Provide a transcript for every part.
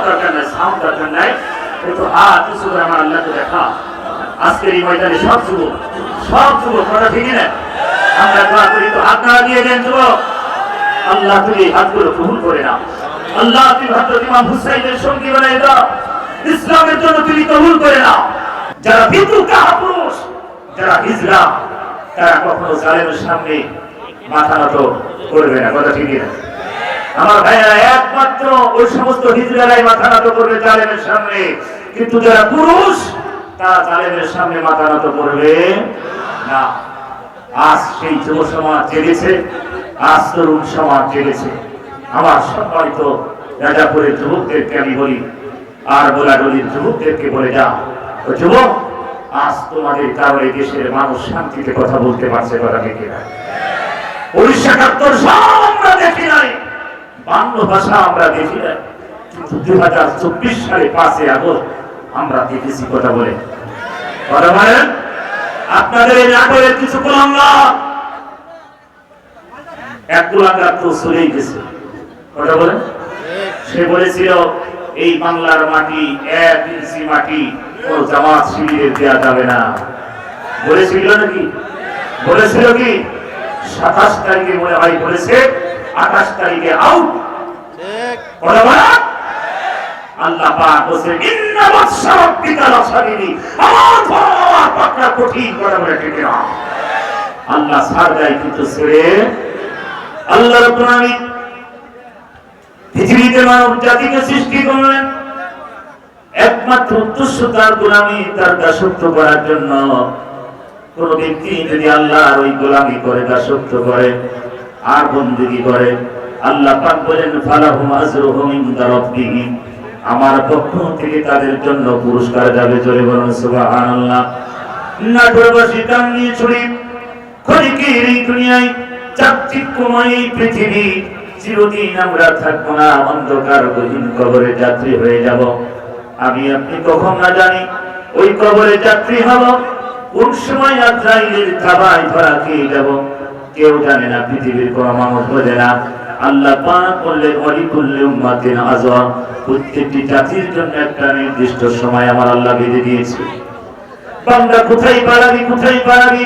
করার দরকার নাই সাউন্ড দরকার নাই। কিন্তু হাত কিছু আমার আল্লাহকে দেখা। আজকের এই ময়দানে সব যুবক সব যুবক, কথা ঠিকই না? আমরা দোয়া করি তো হাত না দিয়ে দেন যুবক। আল্লাহ তুমি হাতগুলো গ্রহণ করে নাও। আল্লাহ তুমি ভাত ইমাম হুসাইনের সঙ্গী বানাই দাও। ইসলামের জন্য তুমি কবুল করে নাও। যারা বিদ্যুৎ কাপুরুষ যারা হিজরা তারা কখনো জালেমের সামনে মাথা নত করবে না, কথা ঠিকই না? আমার ভাইয়েরা, একমাত্র ওই সমস্ত হিজড়ারাই মাথা নত করবে জালেমের সামনে। কিন্তু যারা পুরুষ, তারা জালেমের সামনে মাথা নত করবে না। আজ সেই যুব সমাজ জেগেছে, আজ তরুণ সমাজ জেগেছে। আমার সম্মানিত রাজাপুরের যুবকদেরকে আমি বলি, আর বোলাডলির যুবকদেরকে বলে যা ও যুবক, আজ তোমাদের কারণে দেশের মানুষ শান্তিতে কথা বলতে পারছে কথা দেখে না উনিশশো একাত্তর নাই বাংলা ভাষা আমরা দেখি নাই কিন্তু দুই হাজার চব্বিশ সালে পাঁচই আগস্ট আমরা দেখেছি কথা বলে। কথা বলেন আপনাদের এই নাটকের কিছু কুলাঙ্গা এক কুলাঙ্গা তো চলেই গেছে। কথা বলেন সে বলেছিল, এই বাংলার মাটি, এক ইঞ্চি মাটি কোন জামাত শিবিরের দেওয়া যাবে না। বলেছিল নাকি? বলেছিল কি? সাতাশ তারিখে মনে হয় বলেছে আঠাশ তারিখে আউট আল্লাহ পাক বলছে ইন্না বাদশা রাব্বিকা লাসাবিরি আমার ধর্ম আমার কঠিন করে বলে ঠিক না আল্লাহ ছাড় দেয় কিন্তু ছেড়ে আল্লাহ রাব্বুল আলামিন পৃথিবীতে মানব জাতিকে সৃষ্টি করলেন। একমাত্র উদ্দেশ্য তার গোলামি তার দাসত্ব করার জন্য। কোন ব্যক্তি যদি আল্লাহর ওই গোলামি করে দাসত্ব করে আর বন্দিগি করে। আল্লাহ পাক বলেন, ফালাহুম আজরুহুম ইনদা রাব্বিহিম আমার পক্ষ থেকে তাদের জন্য পুরস্কার যাবে জোরে বলুন, সুবহানাল্লাহ। নাটোরবাসী দাম নিয়ে ছড়ি ক্ষণিকের এই দুনিয়ায় চাকচিক্যময় এই পৃথিবী, চিরদিন আমরা থাকব না, অন্ধকার গহীন কবরে যাত্রী হয়ে যাব। আমি, আপনি কখন না জানি, ওই কবরে যাত্রী হব, কোন সময় আজরাইলের থাবায় ধরা খেয়ে যাব। কেউ জানে না, পৃথিবীর কোন মানুষ বোঝে না। আল্লাহ পাক অলিকুল্লি উম্মাতিন আজওয়া। প্রত্যেকটি জাতির জন্য একটা নির্দিষ্ট সময় আমার আল্লাহ বেঁধে দিয়েছে। কোথায় পালাবি কোথায় পালাবি?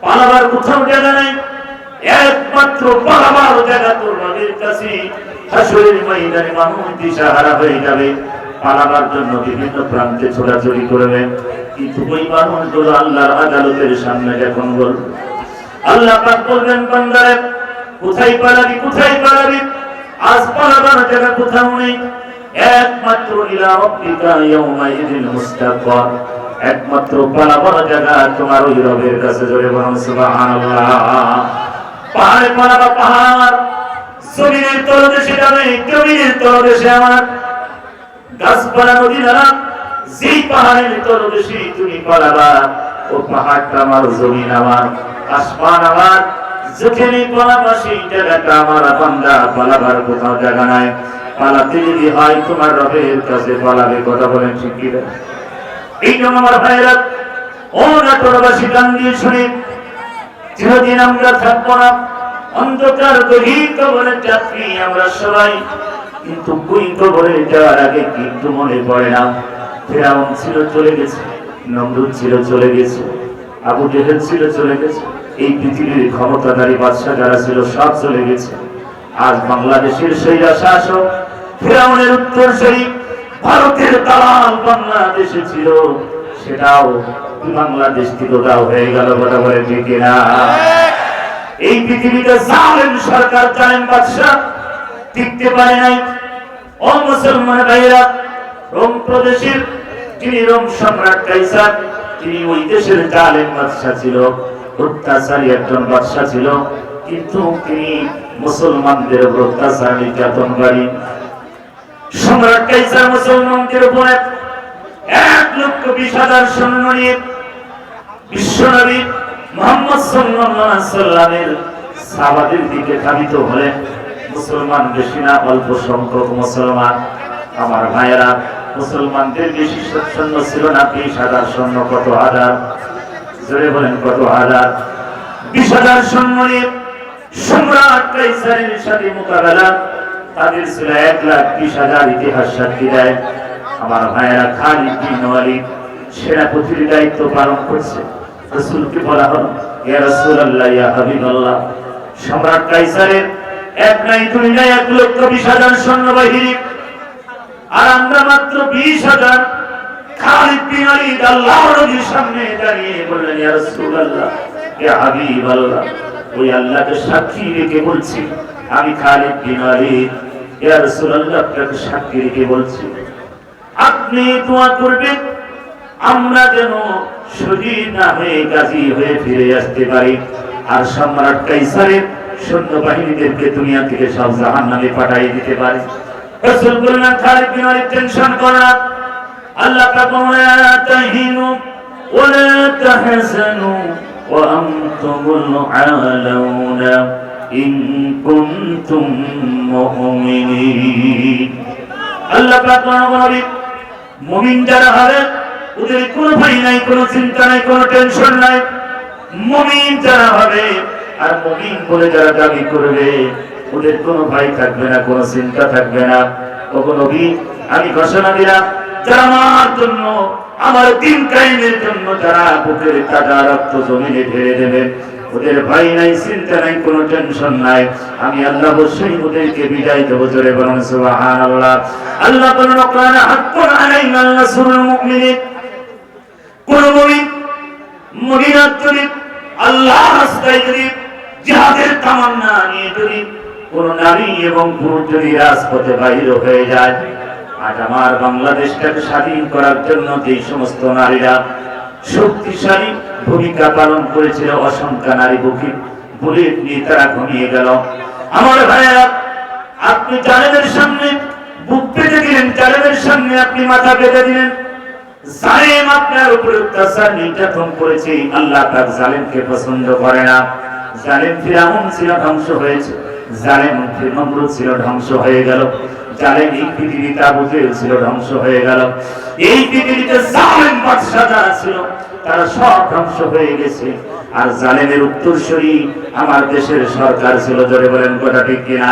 পালাবার কোথাও জায়গা নাই। একমাত্র পালাবার জায়গা তোর কাছে। মানুষ দিশাহারা হয়ে যাবে। পালাবার জন্য বিভিন্ন প্রান্তে ছোটাছুটি করবে। কিন্তু ওই মানুষগুলো আল্লাহর আদালতের সামনে যখন বলবে আল্লাহ পাক বলবেন বান্দারে, কোথায় পালাবি কোথায় পালাবি? আজ পালাবার জায়গা কোথাও নেই। একমাত্র ইলা রব্বিকা ইয়াউমাইযিল মুস্তাকবার একমাত্র পালাবার জায়গা তোমার ওই রবের কাছে। জোরে বলুন, সুবহানাল্লাহ। পাহাড়ে পালাবা পাহাড়, জমিনের তলদেশে যাবে, জমিনের তলদেশে আমার। গাছপালা, নদী দ্বারা যেই পাহাড়ের তলদেশে তুমি পালাবা ও পাহাড়টা আমার, জমিন আমার, আসমান আমার, যেখানে জায়গাটা আমার পালাবার কোথাও জায়গা নাই। পালাতে যদি হয় তোমার রবের কাছে পালাবে, কথা বলেন ঠিক কি এই জন্য আমার ও নাটোরবাসী গান দিয়ে শুনে আমরা থাকব না, অন্ধকার গভীর কবরের যাত্রী আমরা সবাই, কিন্তু কুই কবরে যাওয়ার আগে কিন্তু মনে পড়ে না, ফেরাউন ছিল, চলে গেছে। নমরুদ ছিল চলে গেছে, আবু জেহেল ছিল চলে গেছে, এই পৃথিবীর ক্ষমতাধারী বাদশাহ যারা ছিল সব চলে গেছে। আজ বাংলাদেশের সেই শাসক ফেরাউনের উত্তর সেই ভারতের দালাল বাংলাদেশে ছিল, সেটাও বাংলাদেশ ওটাও হয়ে গেল বলে ঠিক না এই পৃথিবীতে জালেম সরকার, জালেম বাদশাহ টিকতে পারে নাই। ও মুসলমান ভাইরা রোম প্রদেশের যিনি রোম সম্রাট কাইসার, তিনি ওই দেশের জালেম বাদশাহ ছিল, অত্যাচারী একজন বাদশাহ ছিল, কিন্তু তিনি মুসলমানদের উপর অত্যাচার, নির্যাতনকারী। সম্রাট কাইসার মুসলমানদের উপর এক- লক্ষ বিশ হাজার সৈন্য নিয়ে বিশ্বনবী মোহাম্মদ সাল্লামের সাহাবাদের দিকে ধাবিত হলেন। মুসলমান বেশি না, অল্প সংখ্যক মুসলমান। আমার ভাইয়েরা মুসলমানদের বেশি সৈন্য ছিল না, বিশ হাজার সৈন্য, কত হাজার? জোরে বলেন, কত হাজার? বিশ হাজার সৈন্য নিয়ে সম্রাট কাইসারের সাথে মোকাবেলা। তাদের ছিল এক লাখ বিশ হাজার ইতিহাস সাক্ষী দেয়। আমার ভাইয়েরা খালিদ বিন ওয়ালিদ সেনাপতির দায়িত্ব পালন করছে। রসুলকে বলা হলো, ইয়া রাসূলুল্লাহ, ইয়া সম্রাট কাইসারের এক নাই, দুই নাই, এক লক্ষ বিশ হাজার সৈন্যবাহিনী আর আমরা মাত্র বিশ হাজার খালিদ বিন আল্লাহর নবীর সামনে দাঁড়িয়ে বললেন, ইয়া রাসূলুল্লাহ ইয়া ওই আল্লাহকে সাক্ষী রেখে বলছি, আমি খালিদ বিন ওয়ালিদ ইয়া রাসূলুল্লাহ, আপনাকে সাক্ষী রেখে বলছি, আপনি দোয়া করবেন, আমরা যেন শহীদ না হয়ে গাজী হয়ে ফিরে আসতে পারি। আর সম্রাট কাইসারের সৈন্য বাহিনীদেরকে দুনিয়া থেকে সব জাহান নামে পাঠিয়ে দিতে পারি। রাসূল বললেন খালিদ বিন ওয়ালিদ টেনশন করো। আল্লাহ পাক লা তাহিনু ওয়া লা তাহজানু ওয়া আনতুমুল আলাউনা ইন কুনতুম মুমিনিন। আল্লাহ পাক বলেন মুমিন যারা হবে, ওদের কোনো ভয় নাই, কোনো চিন্তা নাই, কোনো টেনশন নাই। মুমিন যারা হবে, আর মুমিন বলে যারা দাবি করবে ওদের কোনো ভাই থাকবে না, কোনো চিন্তা থাকবে না। ও নবী, আমি ঘোষণা দিলাম, যারা আমার জন্য, আমার দিন কায়েমের জন্য যারা বুকের তাজা রক্ত জমিনে ঢেলে দেবে, ওদের ভয় নাই, চিন্তা নাই, কোনো টেনশন নাই। আমি আল্লাহ অবশ্যই ওদেরকে বিদায় দেবো, জোরে বলুন, সুবহানাল্লাহ। আল্লাহ বলেন কানা হাক্কুন আলাইনা নাসরুল মুমিনিন। কোন মুমিন মুমিনাত যদি আল্লাহ রাস্তায় যদি জিহাদের তামান্না নিয়ে যদি কোন নারী এবং পুরুষ যদি রাজপথে বাহির হয়ে যায়, আজ আমার বাংলাদেশটাকে স্বাধীন করার জন্য যে সমস্ত নারীরা শক্তিশালী ভূমিকা পালন করেছিল, অসংখ্য নারী বুকি বুলেট নিয়ে তারা ঘুমিয়ে গেল। আমার ভাইয়া আপনি জালেমের সামনে বুক পেতে দিলেন জালেমের সামনে আপনি মাথা পেতে দিলেন। জালেম আপনার উপরে অত্যাচার নির্যাতন করেছে, আল্লাহ তার জালেমকে পছন্দ করে না। জালেম ফিরাউন ছিল, ধ্বংস হয়েছে। জালেম নমরুদ ছিল, ধ্বংস হয়ে গেল। জালেম এই পৃথিবী তাবুজেল ছিল, ধ্বংস হয়ে গেল। এই পৃথিবীতে জালেম বাদশা যারা ছিল, তারা সব ধ্বংস হয়ে গেছে। আর জালেমের উত্তরসূরি আমার দেশের সরকার ছিল, জোরে বলেন কথা ঠিক কিনা?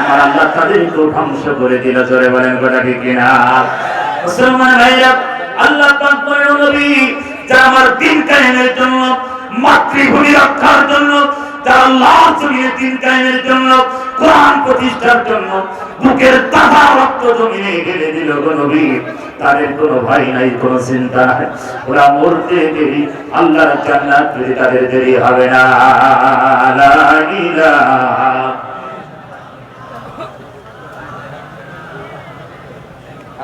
আমার আল্লাহ তাদেরকেও ধ্বংস করে দিল, জোরে বলেন কথা ঠিক কিনা? মুসলমান ভাইরা, আল্লাহ পাক বলেন নবী, যারা আমার দিন কায়েমের জন্য, মাতৃভূমি রক্ষার জন্য যারা আল্লাহ জমিনে দিন কায়েমের জন্য কোরআন প্রতিষ্ঠার জন্য বুকের তাজা রক্ত জমিনে ঢেলে দিল গো নবী। তাদের কোনো ভয় নাই কোনো চিন্তা নাই। ওরা মরতে দেরি আল্লাহর জান্নাত পেতে তাদের দেরি হবে না। লা ইলাহা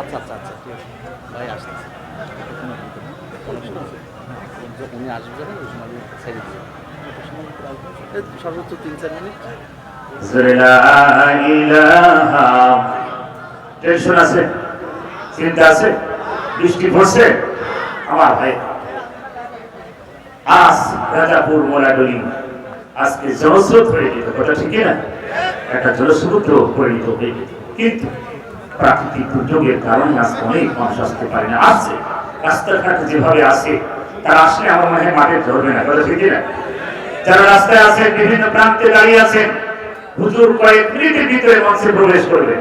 আচ্ছা আচ্ছা আচ্ছা ঠিক আছে। ভাই আসতেছে। উনি আসবে যখন ওই সময় আমি ছেড়ে দিই এই সর্বোচ্চ তিন চার মিনিট আছে চিন্তা আছে বৃষ্টি পড়ছে আমার ভাই আজ রাজাপুর মোলাডলি আজকে জলস্রোত হয়ে যেত কথা ঠিকই না একটা জলস্রোত পরিণত হয়ে কিন্তু প্রাকৃতিক দুর্যোগের কারণে আজকে অনেক মানুষ আসতে পারে না আসছে রাস্তাঘাট যেভাবে আসে তারা আসলে আমার মনে হয় মাঠে ধরবে না কথা ঠিকই না যারা রাস্তায় আছেন, বিভিন্ন প্রান্তে দাঁড়িয়ে আছেন, হুজুর কয়েক মিনিটের ভিতরে মঞ্চে প্রবেশ করবে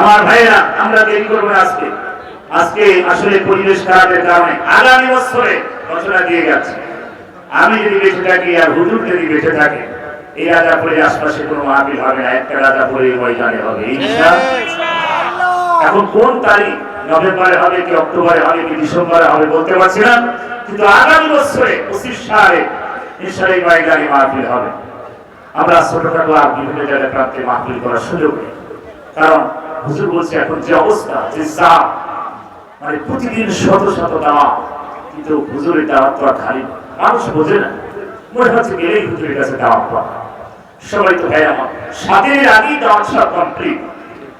আমার ভাইরা আমরা দেরি করব না আজকে। আজকে আসলে পরিবেশ খারাপের কারণে আগামী বছরে ঘোষণা দিয়ে গেছে আমি যদি বেঁচে থাকি আর হুজুর যদি বেঁচে থাকে, এই রাজাপুরের আশপাশে কোনো মাহফিল হবে না, একটা রাজাপুরের ময়দানে হবে এখন কোন তারিখ? নভেম্বরে হবে কি অক্টোবরে হবে কি ডিসেম্বরে হবে বলতে পারছি না। কিন্তু আগামী বছরে পঁচিশ সালে এই ময়দানে মাহফিল হবে। আমরা ছোটখাটো আর বিভিন্ন জায়গায় প্রান্তে মাহফিল করার সুযোগ নেই। কারণ হুজুর বলছে, এখন যে অবস্থা, যে চাপ মানে প্রতিদিন শত শত দাওয়া কিন্তু হুজুরের দাওয়াত তো আর খালি মানুষ বোঝে না। মনে হচ্ছে গেলেই হুজুরের কাছে দাওয়াত পাওয়া সবাই তো ভাই আমার স্বাধীনের আগেই দাওয়াত সব কমপ্লিট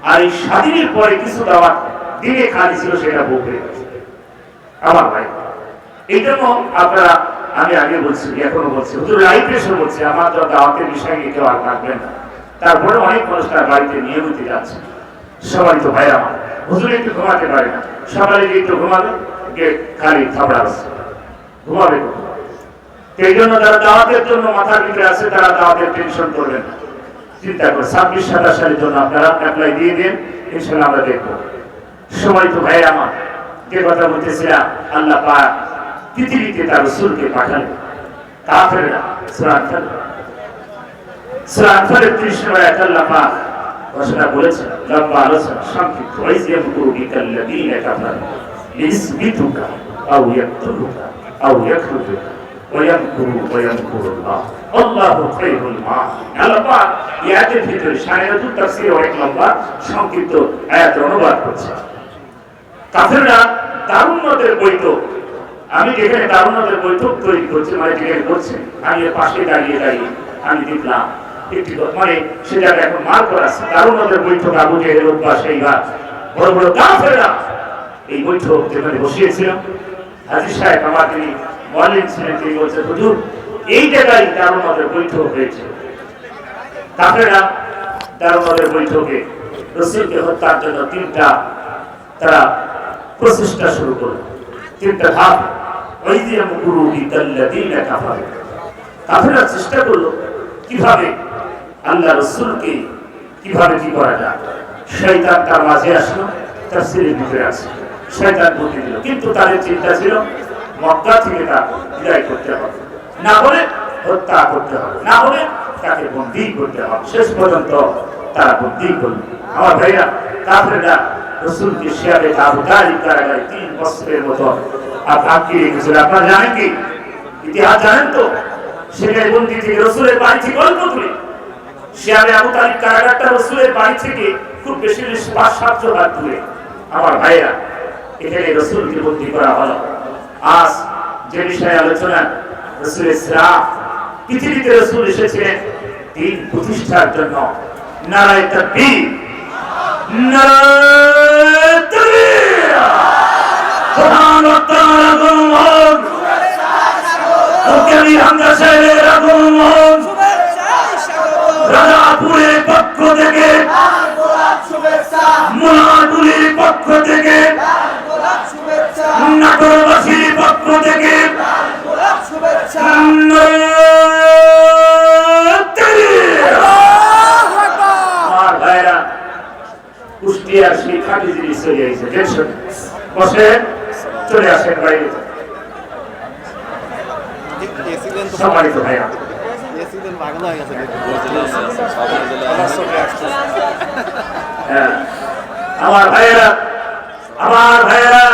আর এই স্বাধীনের পরে কিছু দাওয়াত দিনে খালি ছিল, সেটা বউ হয়ে গেছে আমার ভাই, এই জন্য আপনারা আমি আগে বলছি, এখনও বলছি। হুজুর লাইভ এসে বলছি, আমার তো দাওয়াতের বিষয় নিয়ে কেউ আর থাকবেন না। তারপরে অনেক মানুষ তার বাড়িতে নিয়মিত যাচ্ছে। সবাই তো ভাই আমার। হুজুর একটু ঘুমাতে পারে না। সবাই যে একটু ঘুমাবে কে খালি থাপড়া আছে ঘুমাবে? এই জন্য যারা দাওয়াতের জন্য মাথার ভিতরে আছে, তারা দাওয়াতের টেনশন করবেন না। চিন্তা করে ছাব্বিশ, সাতাশ সালের জন্য আপনারা অ্যাপ্লাই দিয়ে দিন ইনশাল্লাহ আমরা দেখব। সময় তো ভাই আমার। যে কথা বলতেছিলাম, আল্লাহ পাক পৃথিবীতে তার রসুলকে পাঠালেন কাফেররা সূরা আনফাল। সূরা আনফালের 30 নম্বর আয়াত আল্লাহ পাক ঘোষণা করেছেন, লম্বা সংক্ষিপ্ত। আয়াত অনুবাদ করছে কাফেররা তারুণ্যদের বৈঠক আমি যেখানে তারুণ্যদের বৈঠক তৈরি করছি মানে যেখানে করছে। আমি পাশে দাঁড়িয়ে দাঁড়িয়ে আমি দেখলাম একটি মানে সে জায়গায় এখন মার করা আছে। বৈঠক আবু জেহেল উদ্বাস এইবার বড় বড় এই বৈঠক যেখানে বসিয়েছিলাম সাহেব আমার তিনি ছিলেন তিনি হুজুর, এই জায়গায় বৈঠক হয়েছে। কাফেররা তারুণ্যদের বৈঠকে রসুলকে হত্যার জন্য তিনটা তারা প্রচেষ্টা শুরু করল। তিনটা ধাপ কাফারু চেষ্টা করল কীভাবে আল্লাহ রসুলকে, কীভাবে কি করা যায়। শয়তান তার মাঝে আসলো তাফসীরের ভিতরে আছে। শয়তান বুদ্ধি দিল, কিন্তু তাদের চিন্তা ছিল, মক্কা থেকে তা বিদায় করতে হবে। না হলে হত্যা করতে হবে, না হলে তাকে বন্দী করতে হবে। শেষ পর্যন্ত তারা বন্দী করল। আমার ভাইরা, কাফেররা রসুলকে শেয়ারে আবু তালিব কারাগারে তিন বছরের মতো আটকে রেখেছিল আপনারা জানেন কি? ইতিহাস জানেন তো? সেখানে বন্দী থেকে রসুলের বাড়ি থেকে অল্প আবু কারাগারটা রসুলের বাড়ি থেকে খুব বেশি পাঁচ সাতশো আমার ভাইরা এখানে বন্দী করা হলো। আজ যে বিষয়ে আলোচনা রসুলের শ্রাপ পৃথিবীতে রসুল এসেছিলেন প্রতিষ্ঠার জন্য। নারায় নারায় রাজাপুরের পক্ষ থেকে মোলাটুলির পক্ষ থেকে নাটোরবাসীর পক্ষ কুষ্টিয়ার সেই খাটি জিনিস চলে আসছে বসে চলে আসেন বাইরে। হয়ে। আমার ভাইয়েরা আমার ভাইয়েরা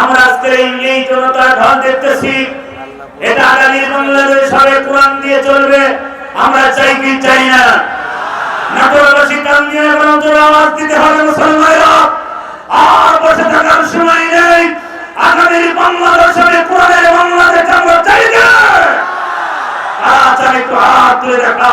আমরা এই জনতার দেখতেছি। এটা আগামী বাংলাদেশ কোরআন দিয়ে চলবে। আমরা চাই কি চাই না। নাটোরবাসী কান দিয়ে আওয়াজ দিতে হবে মুসলমানেরা। আর বসে থাকার সময় নেই। আগামী বাংলাদেশ আমি কোরআনের বাংলাদেশ আমরা চাই না। আজ আমি তো হাত তুলে দেখা